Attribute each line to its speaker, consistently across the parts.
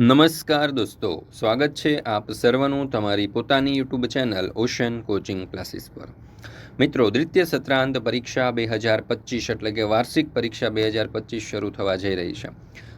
Speaker 1: નમસ્કાર દોસ્તો, સ્વાગત છે આપ સર્વનું તમારી પોતાની YouTube channel ocean coaching classes પર. મિત્રો, દ્વિતીય સત્રાંત પરીક્ષા બે હજાર પચીસ એટલે કે વાર્ષિક પરીક્ષા બે હજાર પચીસ શરૂ થવા જઈ રહી છે.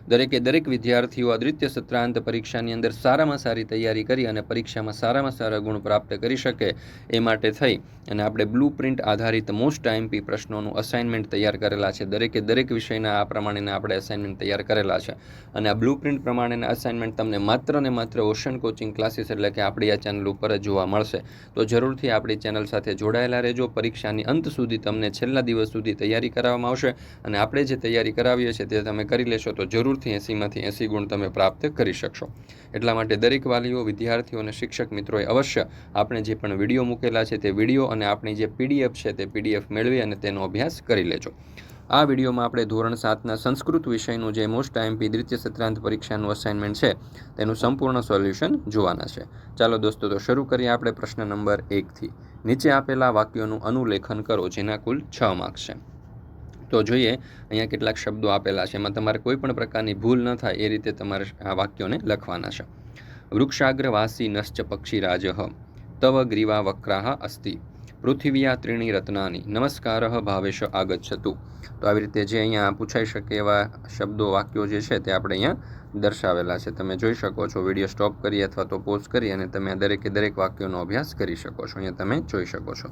Speaker 1: દરેકે દરેક વિદ્યાર્થીઓ આ સત્રાંત પરીક્ષાની અંદર સારામાં સારી તૈયારી કરી અને પરીક્ષામાં સારામાં સારા ગુણ પ્રાપ્ત કરી શકે એ માટે થઈ. અને આપણે બ્લુ પ્રિન્ટ આધારિત મોસ્ટ આઈએમપી પ્રશ્નોનું અસાઇનમેન્ટ તૈયાર કરેલા છે. દરેકે દરેક વિષયના આ પ્રમાણેના આપણે અસાઇનમેન્ટ તૈયાર કરેલા છે. અને આ બ્લુ પ્રિન્ટ પ્રમાણેના અસાઇનમેન્ટ તમને માત્ર ને માત્ર ઓશન કોચિંગ ક્લાસીસ એટલે કે આપણી આ ચેનલ ઉપર જ જોવા મળશે. તો જરૂરથી આપણી ચેનલ સાથે જોડાયેલા રહેજો. પરીક્ષાની અંત સુધી તમને છેલ્લા દિવસ સુધી તૈયારી કરાવવામાં આવશે. અને આપણે જે તૈયારી કરાવીએ છીએ તે તમે કરી લેશો તો જરૂરથી એંસીમાંથી એંસી ગુણ તમે પ્રાપ્ત કરી શકશો. એટલા માટે દરેક વાલીઓ, વિદ્યાર્થીઓ અને શિક્ષક મિત્રોએ અવશ્ય આપણે જે પણ વીડિયો મૂકેલા છે તે વીડિયો અને આપણી જે પીડીએફ છે તે પીડીએફ મેળવી અને તેનો અભ્યાસ કરી લેજો. આ વિડીયોમાં આપણે ધોરણ સાતના સંસ્કૃત વિષયનું જે મોસ્ટ આઈએમપી દ્વિતીય સત્રાંત પરીક્ષાનું અસાઇનમેન્ટ છે, તેનું સંપૂર્ણ સોલ્યુશન જોવાના છે. ચાલો દોસ્તો, તો શરૂ કરીએ આપણે પ્રશ્ન નંબર એકથી નીચે આપેલા વાક્યોનું અનુલેખન કરો, જેના કુલ છ માર્ક્સ છે. તો જોઈએ, અહીંયા કેટલાક શબ્દો આપેલા છે. એમાં તમારે કોઈ પણ પ્રકારની ભૂલ ન થાય, એ રીતે તમારે આ વાક્યોને લખવાના છે. વૃક્ષાગ્રવાસી નશ્ચ પક્ષીરાજ, તવ ગ્રીવા વક્રાહ અસ્તિ, પૃથિવ્યા ત્રીણી રત્નાની, નમસ્કાર ભાવેશ આગચ્છતુ. તો આવી રીતે જે અહીંયા પૂછાઈ શકે એવા શબ્દો, વાક્યો જે છે તે આપણે અહીંયા દર્શાવેલા છે. તમે જોઈ શકો છો, વીડિયો સ્ટોપ કરી અથવા તો પોઝ કરી અને તમે દરેકે દરેક વાક્યોનો અભ્યાસ કરી શકો છો. અહીંયા તમે જોઈ શકો છો.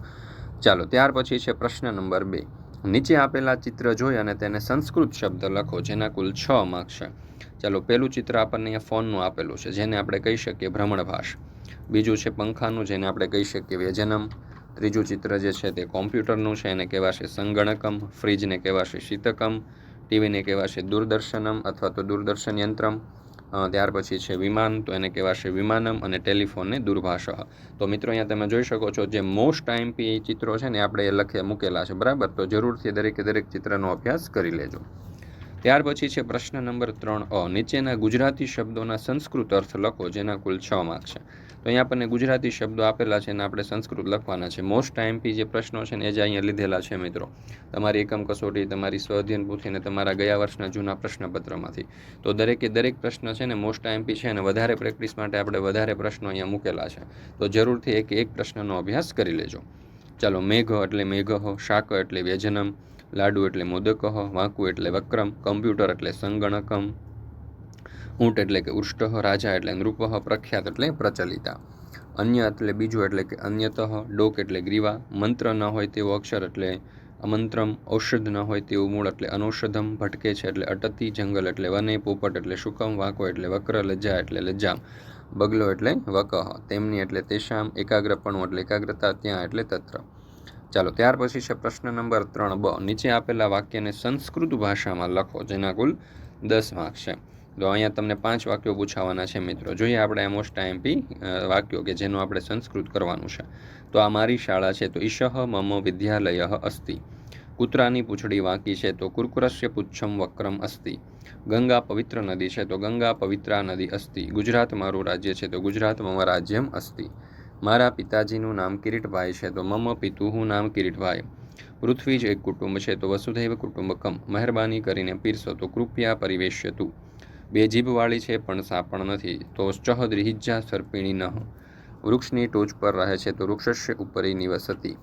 Speaker 1: ચાલો, ત્યાર પછી છે પ્રશ્ન નંબર બે. નીચે આપેલા ચિત્ર જોઈ અને તેને સંસ્કૃત શબ્દ લખો, જેના કુલ છ માર્ક છે. ચાલો, પહેલું ચિત્ર આપણને અહીંયા ફોનનું આપેલું છે, જેને આપણે કહી શકીએ ભ્રમણભાષ બીજું છે પંખાનું, જેને આપણે કહી શકીએ વ્યજનમ. ત્રીજું ચિત્ર જે છે તે કોમ્પ્યુટરનું છે, એને કહેવાશે સંગણકમ. ફ્રીજને કહેવાશે શીતકમ. ટીવીને કહેવાશે દૂરદર્શનમ અથવા તો દૂરદર્શન યંત્રમ. ત્યાર પછી છે વિમાન, તો એને કહેવાશે વિમાનમ અને ટેલિફોનને દુર્ભાષ. તો મિત્રો અહીંયા તમે જોઈ શકો છો જે મોસ્ટ આઈએમપી ચિત્રો છે ને આપણે એ લખે મૂકેલા છે, બરાબર? તો જરૂરથી દરેકે દરેક ચિત્રનો અભ્યાસ કરી લેજો. ત્યાર પછી છે પ્રશ્ન નંબર ત્રણ અ, નીચેના ગુજરાતી શબ્દોના સંસ્કૃત અર્થ લખો, જેના કુલ છ માર્ક છે. તો અહીંયા આપણને ગુજરાતી શબ્દો આપેલા છે અને આપણે સંસ્કૃત લખવાના છે. મોસ્ટ ટાઈમથી જે પ્રશ્નો છે ને એ જ અહીંયા લીધેલા છે મિત્રો. તમારી એકમ કસોટી, તમારી સ્વઅધ્યયન પૂથી અને તમારા ગયા વર્ષના જૂના પ્રશ્નપત્રમાંથી. તો દરેકે દરેક પ્રશ્ન છે ને મોસ્ટ ટાઈમપી છે અને વધારે પ્રેક્ટિસ માટે આપણે વધારે પ્રશ્નો અહીંયા મૂકેલા છે. તો જરૂરથી એક એક પ્રશ્નનો અભ્યાસ કરી લેજો. ચાલો, મેઘ એટલે મેઘહ શાક એટલે વ્યજનમ, લાડુ એટલે મોદકહ વાંકુ એટલે વક્રમ, કમ્પ્યુટર એટલે સંગણકમ ઊંટ એટલે કે ઉષ્ટ, રાજા એટલે નૃપ પ્રખ્યાત એટલે પ્રચલિતા. અન્ય એટલે બીજું એટલે કે અન્યતઃ, ડોક એટલે ગ્રીવા, મંત્ર ન હોય તેવો અક્ષર એટલે અમંત્રમ, ઔષધ ન હોય તેવું મૂળ એટલે અનૌષધમ, ભટકે છે એટલે અટતી, જંગલ એટલે વને, પોપટ એટલે શુકમ, વાંકો એટલે વક્ર લજ્જા એટલે લજ્જામ બગલો એટલે વકહ. તેમની એટલે તેશામ, એકાગ્રપણું એટલે એકાગ્રતા, ત્યાં એટલે તત્ર. ચાલો, ત્યાર પછી છે પ્રશ્ન નંબર ત્રણ બ. નીચે આપેલા વાક્યને સંસ્કૃત ભાષામાં લખો, જેના કુલ દસ માર્ક્સ છે. તો અહીંયા તમને પાંચ વાક્યો પૂછાવાના છે મિત્રો. જોઈએ આપણે મોસ્ટ આઈએમપી વાક્યો કે જેનું આપણે સંસ્કૃત કરવાનું છે. તો આ મારી શાળા છે, તો ઈશઃ મમ વિદ્યાલય અસ્તિ. કૂતરાની પૂંછડી વાંકી છે, તો કુરકુરસ્ય પુચ્છમ વક્રમ અસ્તિ. ગંગા પવિત્ર નદી છે, તો ગંગા પવિત્રા નદી અસ્તિ. ગુજરાત મારું રાજ્ય છે, તો ગુજરાત મમ રાજ્યમ અસ્તિ. મારા પિતાજીનું નામ કિરીટભાઈ છે, તો મમ પિતુહું નામ કિરીટભાઈ. પૃથ્વી જ એક કુટુંબ છે, તો વસુધૈવ કુટુંબકમ. મહેરબાની કરીને પીરસો, તો કૃપયા પરિવેશ્યતું બે જીભવાળી છે, પણ સાપણ નથી. તો ચહદ રિહિજ્જા સર્પિણી ન વૃક્ષની ટોચ પર રહે છે, તો વૃક્ષસ્ય ઉપરી નિવસતી.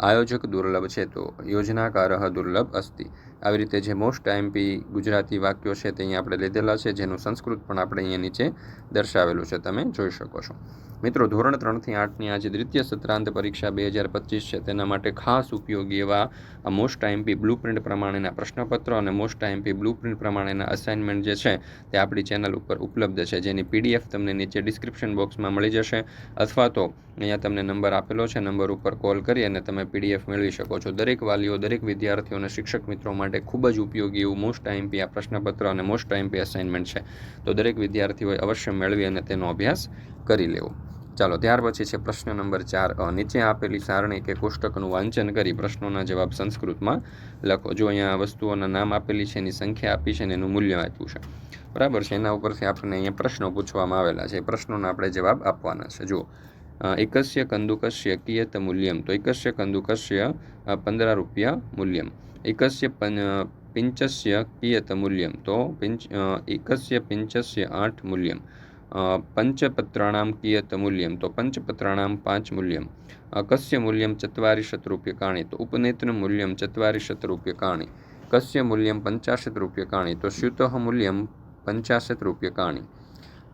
Speaker 1: આયોજક દુર્લભ છે, તો યોજનાકાર દુર્લભ અસ્તિ. આવી રીતે જે મોસ્ટ આઈએમપી ગુજરાતી વાક્યો છે તે અહીંયા આપણે લીધેલા છે, જેનું સંસ્કૃત પણ આપણે અહીંયા નીચે દર્શાવેલું છે, તમે જોઈ શકો છો. મિત્રો, ધોરણ ત્રણથી આઠની આજે દ્વિતીય સત્રાંત પરીક્ષા બે હજાર પચીસ છે, તેના માટે ખાસ ઉપયોગી એવા મોસ્ટ આઈએમપી બ્લુ પ્રિન્ટ પ્રમાણેના પ્રશ્નપત્રો અને મોસ્ટ આઈએમપી બ્લુ પ્રિન્ટ પ્રમાણેના અસાઇનમેન્ટ જે છે તે આપણી ચેનલ ઉપર ઉપલબ્ધ છે, જેની પીડીએફ તમને નીચે ડિસ્ક્રિપ્શન બોક્સમાં મળી જશે, અથવા તો અહીંયા તમને નંબર આપેલો છે, નંબર ઉપર કોલ કરી અને તમે પીડીએફ મેળવી શકો છો. દરેક વાલીઓ, દરેક વિદ્યાર્થીઓ અને શિક્ષક મિત્રો માટે ખૂબ જ ઉપયોગી એવું મોસ્ટ આઈએમપી આ પ્રશ્નપત્ર અને મોસ્ટ આઈએમપી અસાઇનમેન્ટ છે. તો દરેક વિદ્યાર્થીઓએ અવશ્ય મેળવી અને તેનો અભ્યાસ કરી લેવો. ચાલો, ત્યાર પછી છે પ્રશ્ન નંબર ચાર. નીચે આપેલી સારણી કે કોષ્ટકનું વાંચન કરી પ્રશ્નોના જવાબ સંસ્કૃતમાં લખો. જો અહીંયા વસ્તુઓના નામ આપેલી છે, એની સંખ્યા આપી છે અને એનું મૂલ્ય આપ્યું છે. બરાબર છે? એના ઉપરથી આપણને અહીંયા પ્રશ્નો પૂછવામાં આવેલા છે. પ્રશ્નોના આપણે જવાબ આપવાના છે. જુઓ. એકસ્ય કંદુકસ્ય કિયત મૂલ્યમ તો એકસ્ય કંદુકસ્ય પંદર રૂપિયા મૂલ્યમ એકસ્ય પિંચસ્ય કિયત મૂલ્યમ તો પિંચ અ, એકસ્ય પિંચસ્ય આઠ મૂલ્યમ અ, પંચપત્રાણામ કિયત મૂલ્યમ તો પંચપત્રાણામ પાંચ મૂલ્યમ અ, કસ્ય મૂલ્યમ ચત્વારિશત રૂપ્યકાણि તો ઉપનેત્ર મૂલ્યમ ચત્વારિશત રૂપ્યકાણि કસ્ય મૂલ્યમ પંચાશત રૂપ્યકાણि તો સ્યુતઃ મૂલ્યમ પંચાશત રૂપ્યકાણि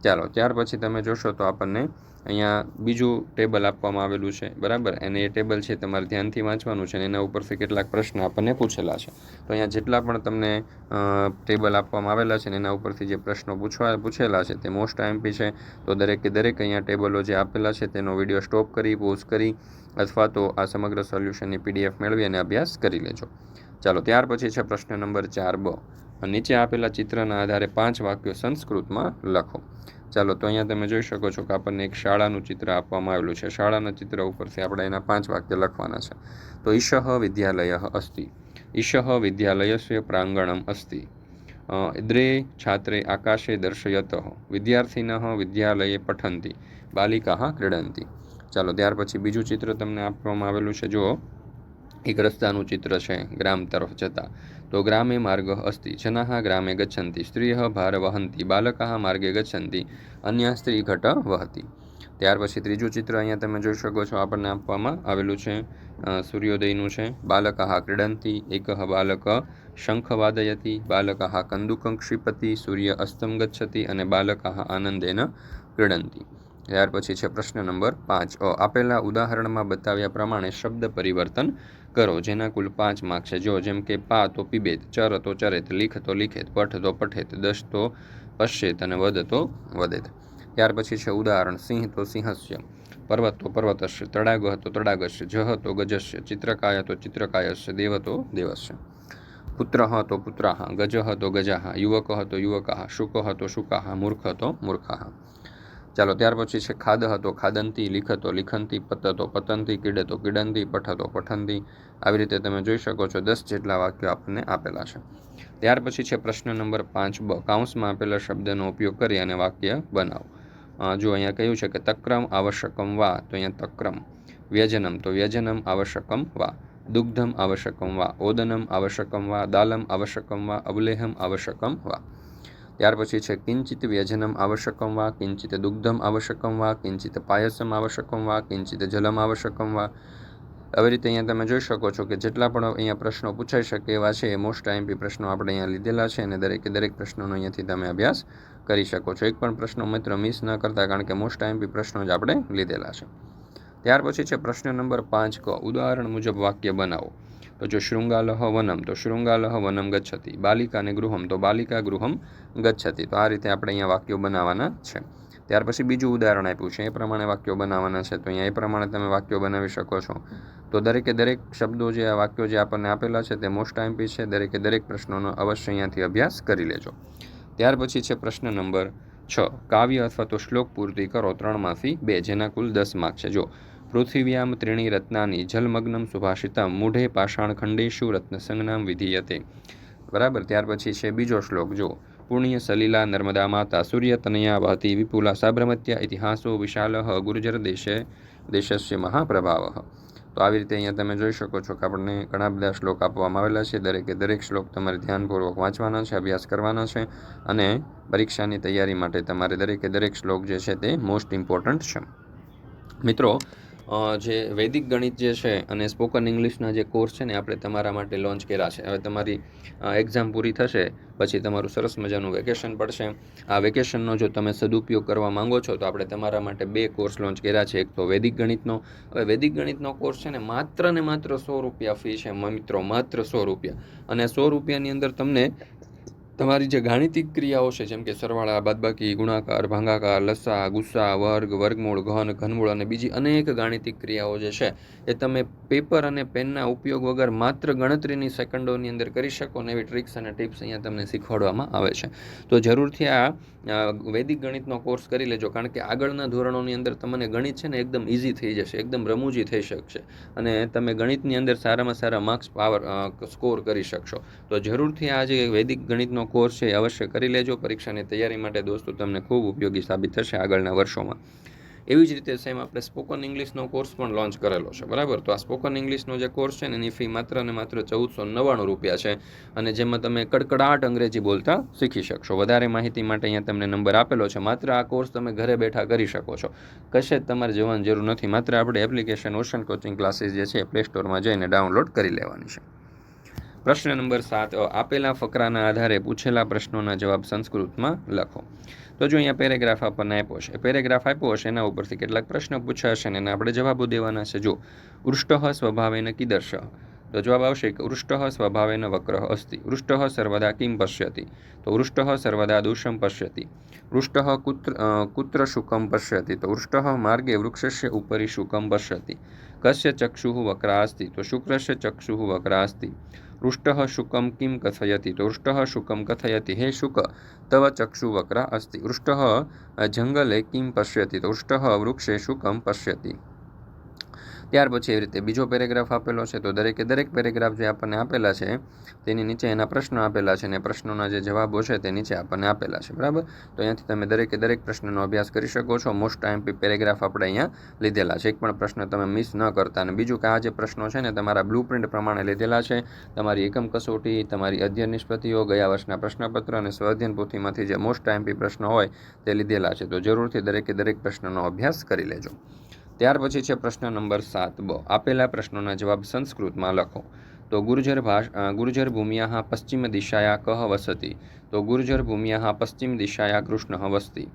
Speaker 1: ચાલો ત્યાર પછી તમે જોશો તો આપણને અહીંયા બીજું ટેબલ આપવામાં આવેલું છે, બરાબર? અને એ ટેબલ છે તમારે ધ્યાનથી વાંચવાનું છે અને એના ઉપરથી કેટલાક પ્રશ્ન આપણને પૂછેલા છે. તો અહીંયા જેટલા પણ તમને ટેબલ આપવામાં આવેલા છે ને એના ઉપરથી જે પ્રશ્નો પૂછવા, પૂછેલા છે તે મોસ્ટ આઈએમપી છે. તો દરેકે, દરેક અહીંયા ટેબલો જે આપેલા છે તેનો વીડિયો સ્ટોપ કરી પોઝ કરી અથવા તો આ સમગ્ર સોલ્યુશનની પીડીએફ મેળવી અને અભ્યાસ કરી લેજો. ચાલો, ત્યાર પછી છે પ્રશ્ન નંબર ચાર બ. નીચે આપેલા ચિત્રના આધારે પાંચ વાક્યો સંસ્કૃતમાં લખો. ચાલો, તો અહીંયા તમે જોઈ શકો છો કે આપણને એક શાળાનું ચિત્ર આપવામાં આવેલું છે. શાળાના ચિત્ર ઉપરથી આપણે એના પાંચ વાક્ય લખવાના છે. તો ઈશઃ વિદ્યાલય અસ્તિ. ઈશહ વિદ્યાલયસ્ય પ્રાંગણમ અસ્તિ. દ્રે છાત્રે આકાશે દર્શયત. વિદ્યાર્થીન વિદ્યાલયે પઠંતી. બાલિકા ક્રીડંતી. ચાલો, ત્યાર પછી બીજું ચિત્ર તમને આપવામાં આવેલું છે. જુઓ. એક રસ્તાનું ચિત્ર છે, ગ્રામ તરફ જતા. તો ગ્રામે માર્ગः अस्ति। जनाः ગ્રામે ગચ્છન્તિ સ્ત્રીયઃ ભારવહંતિ બાલકાઃ માર્ગે ગચ્છન્તિ અન્ય સ્ત્રી ઘટ વહતી ત્યાર પછી ત્રીજું ચિત્ર અહીંયા તમે જોઈ શકો છો, આપણને આપવામાં આવેલું છે સૂર્યોદયનું છે. બાલકા ક્રીડંતી, એક બાલક શંખ વાદયતી બાલકાહ કંદુકં ક્ષિપતિ સૂર્ય અસ્તમ ગચ્છતિ અને બાલકા આનંદેન ક્રીડંતી. ત્યાર પછી છે પ્રશ્ન નંબર પાંચ. અ, આપેલા ઉદાહરણમાં બતાવ્યા પ્રમાણે શબ્દ પરિવર્તન કરો જેના કુલ પાંચ માર્ક છે. જો જેમ કે પા તો પીબેત ચર તો ચરેત લીખ તો લીખેત પઠ તો પઠેત દશ તો પશ્ચેત અને વધ તો વધેત ત્યાર પછી છે ઉદાહરણ સિંહ તો સિંહસ્ય પર્વત તો પર્વતસ્ય તડાગ તો તડાગસ્ય જહ તો ગજસ્ય ચિત્રકાય તો ચિત્રકાયસ્ય દેવ તો દેવસ્ય. પુત્ર તો પુત્રાહ ગજ તો ગજાહ યુવક તો યુવકાહ શુક તો શુકાહ મૂર્ખ તો મૂર્ખાः ચાલો, ત્યાર પછી છે ખાદ હતો, ખાદંતી, લિખતો, લિખંતી, પતતો, પતંતી, કીડતો, કીડંતી, પઠતો, પઠંતી. આવી રીતે તમે જોઈ શકો છો, દસ જેટલા વાક્યો આપણને આપેલા છે. ત્યાર પછી છે પ્રશ્ન નંબર પાંચ, બ કાઉન્સમાં આપેલા શબ્દનો ઉપયોગ કરી અને વાક્ય બનાવો. જો અહીંયા કહ્યું છે કે તક્રમ આવશ્યકમ વા, તો અહીંયા તક્રમ. વ્યજનમ, તો વ્યજનમ આવશ્યકમ વા. દુગ્ધમ આવશ્યકમ વા. ઓદનમ આવશ્યકમ વા. દાલમ આવશ્યકમ વા. અવલેહમ આવશ્યકમ વા. ત્યાર પછી છે, કિંચિત વ્યજનમ આવશ્યકમ વા, કિંચિત દુગ્ધમ આવશ્યકમ વા, કિંચિત પાયસમ આવશ્યકમ વા, કિંચિત જલમ આવશ્યકમ વા. આવી રીતે અહીંયા તમે જોઈ શકો છો કે જેટલા પણ અહીંયા પ્રશ્નો પૂછાઈ શકે એવા છે, એ મોસ્ટ આઈએમપી પ્રશ્નો આપણે અહીંયા લીધેલા છે અને દરેકે દરેક પ્રશ્નોનો અહીંયાથી તમે અભ્યાસ કરી શકો છો. એક પણ પ્રશ્નો મિત્ર મિસ ન કરતા કારણ કે મોસ્ટ આઈએમપી પ્રશ્નો જ આપણે લીધેલા છે. ત્યાર પછી છે, પ્રશ્ન નંબર પાંચ ક, ઉદાહરણ મુજબ વાક્ય બનાવો. તો જો શૃંગાલહ વનમ, તો શૃંગાલહ વનમ ગચ્છતિ. બાલિકાને ગૃહમ, તો બાલિકા ગૃહમ ગચ્છતિ. તો આ રીતે આપણે અહીંયા વાક્યો બનાવવાના છે. ત્યાર પછી બીજું ઉદાહરણ આપ્યું છે. એ પ્રમાણે વાક્યો બનાવવાના છે. તો અહીંયા એ પ્રમાણે તમે વાક્યો બનાવી શકો છો. તો દરેકે દરેક શબ્દો જે આ વાક્યો જે આપણને આપેલા છે તે મોસ્ટ આઈમ્પી છે. દરેકે દરેક પ્રશ્નોનો અવશ્ય અહીંયાથી અભ્યાસ કરી લેજો. ત્યાર પછી છે પ્રશ્ન નંબર છ. કાવ્ય અથવા તો શ્લોક પૂર્તિ કરો ત્રણમાંથી બે, જેના કુલ દસ માર્ક છે. જો પૃથિવ્યામ ત્રીણી રત્નાની જલમગ્નમ સુભાષિતમ મૂઢે પાષાણ ખંડેશુ રત્નસંજ્ઞામ વિધીયતે. બરાબર? ત્યાર પછી છે બીજો શ્લોક. જો પુણ્ય સલીલા નર્મદા માતા સૂર્ય તનયા વહતી વિપુલા સાબરમત્યા ઇતિહાસો વિશાલ ગુર્જર દેશે દેશસ્ય મહાપ્રભાવ. તો આવી રીતે અહીંયા તમે જોઈ શકો છો કે આપણને ઘણા બધા શ્લોક આપવામાં આવેલા છે. દરેકે દરેક શ્લોક તમારે ધ્યાનપૂર્વક વાંચવાના છે, અભ્યાસ કરવાના છે અને પરીક્ષાની તૈયારી માટે તમારે દરેકે દરેક શ્લોક જે છે તે મોસ્ટ ઇમ્પોર્ટન્ટ છે. મિત્રો જે વૈદિક ગણિત જે છે અને સ્પોકન ઇંગ્લિશના જે કોર્સ છે ને, આપણે તમારા માટે લોન્ચ કર્યા છે. હવે તમારી એક્ઝામ પૂરી થશે, પછી તમારું સરસ મજાનું વેકેશન પડશે. આ વેકેશનનો જો તમે સદુપયોગ કરવા માંગો છો, તો આપણે તમારા માટે બે કોર્સ લોન્ચ કર્યા છે. એક તો વૈદિક ગણિતનો, હવે વૈદિક ગણિતનો કોર્સ છે ને, માત્ર ને માત્ર સો રૂપિયા ફી છે મિત્રો, માત્ર સો રૂપિયા. અને સો રૂપિયાની અંદર તમને તમારી જે ગાણિતિક ક્રિયાઓ છે, જેમ કે સરવાળા, બાદબાકી, ગુણાકાર, ભાંગાકાર, લસા, ગુસ્સા, વર્ગ, વર્ગમૂળ, ઘન, ઘનમૂળ અને બીજી અનેક ગાણિતિક ક્રિયાઓ જે છે, એ તમે પેપર અને પેનના ઉપયોગ વગર માત્ર ગણતરીની સેકન્ડોની અંદર કરી શકો ને એવી ટ્રિક્સ અને ટિપ્સ અહીંયા તમને શીખવાડવામાં આવે છે. તો જરૂરથી આ વૈદિક ગણિતનો કોર્સ કરી લેજો, કારણ કે આગળના ધોરણોની અંદર તમને ગણિત છે ને એકદમ ઇઝી થઈ જશે, એકદમ રમૂજી થઈ શકશે અને તમે ગણિતની અંદર સારામાં સારા માર્ક્સ પાવર સ્કોર કરી શકશો. તો જરૂરથી આ જે વૈદિક ગણિતનો કોર્સ છે એ અવશ્ય કરી લેજો. પરીક્ષાની તૈયારી માટે દોસ્તો, તમને ખૂબ ઉપયોગી સાબિત થશે આગળના વર્ષોમાં. એવી જ રીતે સેમ આપણે સ્પોકન ઇંગ્લિશનો કોર્સ પણ લોન્ચ કરેલો છે, બરાબર? તો આ સ્પોકન ઇંગ્લિશનો જે કોર્સ છે એની ફી માત્ર અને માત્ર ચૌદસો નવ્વાણું રૂપિયા છે. અને જેમાં તમે કડકડાટ અંગ્રેજી બોલતા શીખી શકશો. વધારે માહિતી માટે અહીંયા તમને નંબર આપેલો છે. માત્ર આ કોર્સ તમે ઘરે બેઠા કરી શકો છો. કશે જ તમારે જવાની જરૂર નથી. માત્ર આપણે એપ્લિકેશન ઓશન કોચિંગ ક્લાસીસ જે છે પ્લે સ્ટોરમાં જઈને ડાઉનલોડ કરી લેવાની છે. પ્રશ્ન નંબર સાત આપેલા ફકરાના આધારે પૂછેલા પ્રશ્નોના જવાબ સંસ્કૃતમાં લખો. તો જો અહીંયા પેરેગ્રાફ આપણને આપ્યો છે પેરેગ્રાફ આપ્યો હશે, એના ઉપરથી કેટલાક પ્રશ્ન પૂછાશે અને એના આપણે જવાબો દેવાના છે. જો વૃષ્ટ સ્વભાવેન કીદર્શ, તો જવાબ આવશે કે વૃષ્ટ સ્વભાવેન વક્ર અસ્તિ. વૃષ્ટ સર્વદા કિમ પશ્યતિ? તો વૃષ્ટ સર્વદા દોષમ પશ્યતિ. વૃષ્ટ કુત્ર કુત્ર શુકમ પશ્યતિ. તો વૃષ્ટ માર્ગે વૃક્ષસ્ય ઉપરી શુકમ પશ્યતિ. કસ્ય ચક્ષુ વક્રા અસ્તિ તો શુક્રસ્ય ચક્ષુ વક્રા અસ્તિ શુકમ કિમ કથયતિ તો વૃષ્ટ શુકમ કથયતિ હે શુક તવ ચક્ષુ વક્રા અસ્તિ વૃષ્ટ જંગલે કિમ પશ્યતિ તો વૃષ્ટ વૃક્ષે શુકમ પશ્યતિ ત્યાર પછી એવી રીતે બીજો પેરેગ્રાફ આપેલો છે, તો દરેકે દરેક પેરેગ્રાફ જે આપણને આપેલા છે, તેની નીચે એના પ્રશ્નો આપેલા છે અને પ્રશ્નોના જે જવાબો છે તે નીચે આપણને આપેલા છે, બરાબર? તો અહીંયાથી તમે દરેકે દરેક પ્રશ્નનો અભ્યાસ કરી શકો છો. મોસ્ટ ટાઈમ પેરેગ્રાફ આપણે અહીંયા લીધેલા છે. એક પણ પ્રશ્ન તમે મિસ ન કરતા અને બીજું કે આ જે પ્રશ્નો છે ને તમારા બ્લુ પ્રિન્ટ પ્રમાણે લીધેલા છે. તમારી એકમ કસોટી, તમારી અધ્યયન નિષ્પત્તિઓ, ગયા વર્ષના પ્રશ્નપત્ર અને સ્વઅધ્યયન પોથીમાંથી જે મોસ્ટ ટાઈમ પ્રશ્નો હોય તે લીધેલા છે. તો જરૂરથી દરેકે દરેક પ્રશ્નનો અભ્યાસ કરી લેજો. ત્યાર પછી છે પ્રશ્ન નંબર સાત. બ. આપેલા પ્રશ્નોના જવાબ સંસ્કૃતમાં લખો. તો ગુર્જર ભાષા ગુર્જર ભૂમિયા પશ્ચિમ દિશાયા કહ વસતી? તો ગુર્જર ભૂમિયા પશ્ચિમ દિશાયા કૃષ્ણ વસ્તી.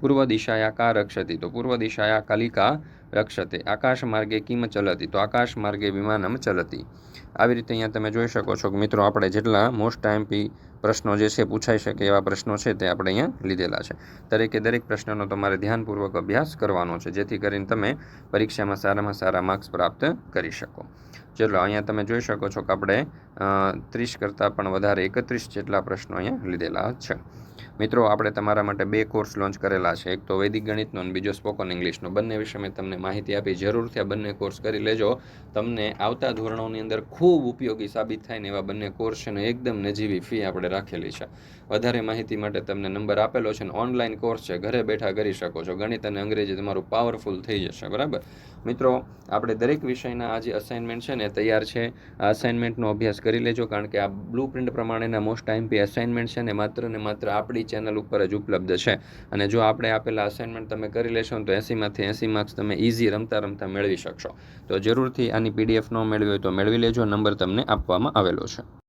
Speaker 1: પૂર્વ દિશાયા કા રક્ષતી? તો પૂર્વ દિશાયા કલિકા રક્ષતે. આકાશ માર્ગે કિમ ચલતી? તો આકાશ માર્ગે વિમાનમ ચલતી. આવી રીતે અહીંયા તમે જોઈ શકો છો કે મિત્રો આપણે જેટલા મોસ્ટ ટાઈમ પી પ્રશ્નો જે છે પૂછાઈ શકે એવા પ્રશ્નો છે તે આપણે અહીંયા લીધેલા છે. દરેકે દરેક પ્રશ્નનો તમારે ધ્યાનપૂર્વક અભ્યાસ કરવાનો છે, જેથી કરીને તમે પરીક્ષામાં સારામાં સારા માર્ક્સ પ્રાપ્ત કરી શકો. ચલો, અહીંયા તમે જોઈ શકો છો કે આપણે ત્રીસ કરતાં પણ વધારે એકત્રીસ જેટલા પ્રશ્નો અહીંયા લીધેલા છે. મિત્રો, આપણે તમારા માટે બે કોર્સ લોન્ચ કરેલા છે. એક તો વૈદિક ગણિતનો અને બીજો સ્પોકન ઇંગ્લિશનો બંને વિશે મેં તમને માહિતી આપી. જરૂરથી આ બંને કોર્સ કરી લેજો. તમને આવતા ધોરણોની અંદર ખૂબ ઉપયોગી સાબિત થાય ને એવા બંને કોર્સ છે ને એકદમ નજીવી ફી આપણે રાખેલી છે. વધારે માહિતી માટે તમને નંબર આપેલો છે ને ઓનલાઈન કોર્સ છે. ઘરે બેઠા કરી શકો છો. ગણિત અને અંગ્રેજી તમારું પાવરફુલ થઈ જશે. બરાબર? મિત્રો, આપણે દરેક વિષયના આ જે અસાઇનમેન્ટ છે ને તૈયાર છે. આ અસાઇનમેન્ટનો અભ્યાસ કરી લેજો. કારણ કે આ બ્લુ પ્રિન્ટ પ્રમાણેના મોસ્ટ ટાઈમ પી અસાઇનમેન્ટ છે ને માત્ર ને માત્ર આપણી ચેનલ ઉપર જ ઉપલબ્ધ છે. અને જો આપણે આપેલા અસાઇનમેન્ટ તમે કરી લેશો તો એંસીમાંથી એંસી માર્ક્સ તમે ઇઝી રમતા રમતા મેળવી શકશો. તો જરૂરથી આની પીડીએફ ન મેળવી હોય તો મેળવી લેજો. નંબર તમને આપવામાં આવેલો છે.